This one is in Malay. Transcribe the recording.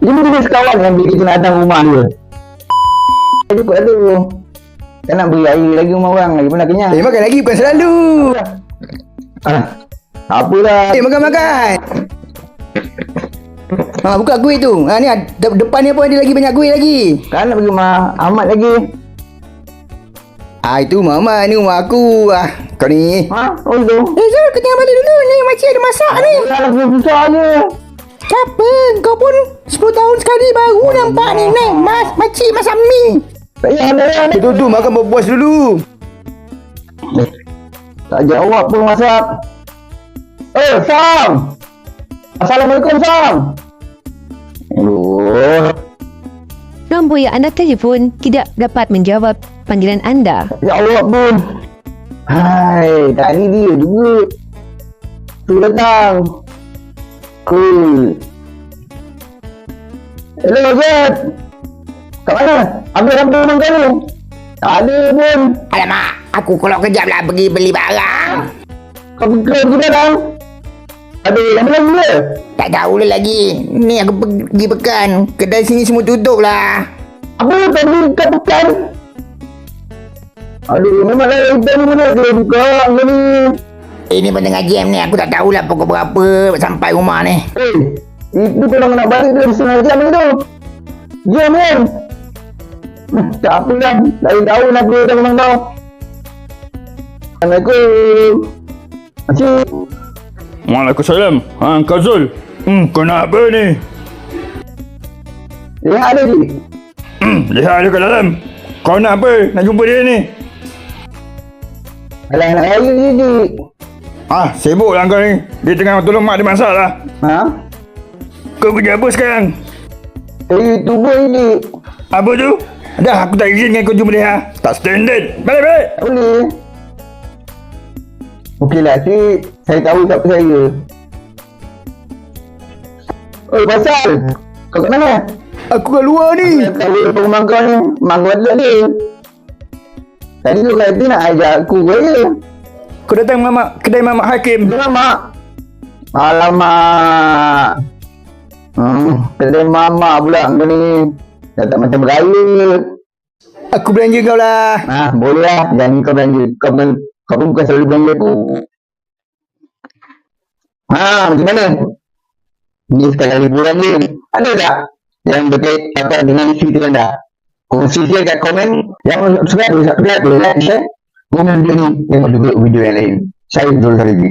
Ini jenis kawan yang beli kita datang rumah dia. Dia cukup tu. Kan nak beli air lagi rumah orang lagi pun kenyang. Eh makan lagi bukan selalu. Ah, apalah. Eh makan makan. Ha buka kuih tu. Ha ni de- depan ni pun ada lagi banyak kuih lagi. Kan nak pergi rumah Ahmad lagi. Ah itu mama ni rumah aku. Ah kau ni. Ha? Oh tu. Eh Zul kau tengok balik dulu ni makcik ada masak ni. Alah susah je. Siapa? Kau pun 10 tahun sekali baru nampak ni. Mas makcik masak mi. Tak payah ada yang Tu makan berpuas dulu. Tak jawab pun masak. Eh, Sam! Assalamualaikum, Sam! Aduh, Nombor yang anda telefon tidak dapat menjawab panggilan anda. jawab pun. Hai, tadi dia juga. Tu datang. Cool. Hello, Zed. Kat mana? Ambil sampai rumah kau. Tak ada pun. Alamak, aku kalau kejap lah pergi beli barang. Kau pergi juga dah. Ada yang mana dia? Tak tahu lah lagi. Ni aku pergi pekan. Kedai sini semua tutup lah. Apa tadi kat pekan? Aduh, memanglah hutan ni mana dia buka ni. Ini pun tengah jam ni. Aku tak tahulah pukul berapa sampai rumah ni. Eh, itu kalau nak balik dalam setengah jam itu. Jam kan? Hmm, Tak apa lah. Dari tahun aku datang rumah kau. Assalamualaikum. Makcik. Waalaikumsalam. Ha, Zul. Hmm, kau nak apa ni? Lihat ada je. Hmm, lihat dia kat dalam. Kau nak apa? Nak jumpa dia ni? Alah, nak raya je, Cik. Ah, sibuk lah kau ni. Dia tengah tolong mak dia masak lah. Ha? Kau kerja apa sekarang? Eh, tu pun, Cik. Apa tu? Dah, aku tak izinkan kau jumpa dia. Ha? Tak standard. Balik, balik. Boleh. Okeylah, cik. Saya tahu siapa saya. Oh, pasal. Kau kat mana? Aku kat luar ni. Saya tahu depan rumah kau ni. Mak kau ada dia. Tadi tu kata nak ajak aku ke? Kau datang mamak kedai mamak Hakim. Kenapa, Mak? Alamak. Hmm, kedai mama pula kau ni. Dah tak macam beraya. Aku belanja kau lah. Ha, boleh lah. Jangan kau belanja. Kau, bukan, kau pun bukan selalu belanja tu. Ha, macam mana? Ni sekali liburan ni. Ada tak? Yang berkait apa dengan isi tu anda? Kongsi share kat komen. Yang subscribe, subscribe, like, share. Dia ni. Tengok juga video yang lain. Saya Zul Sarigi.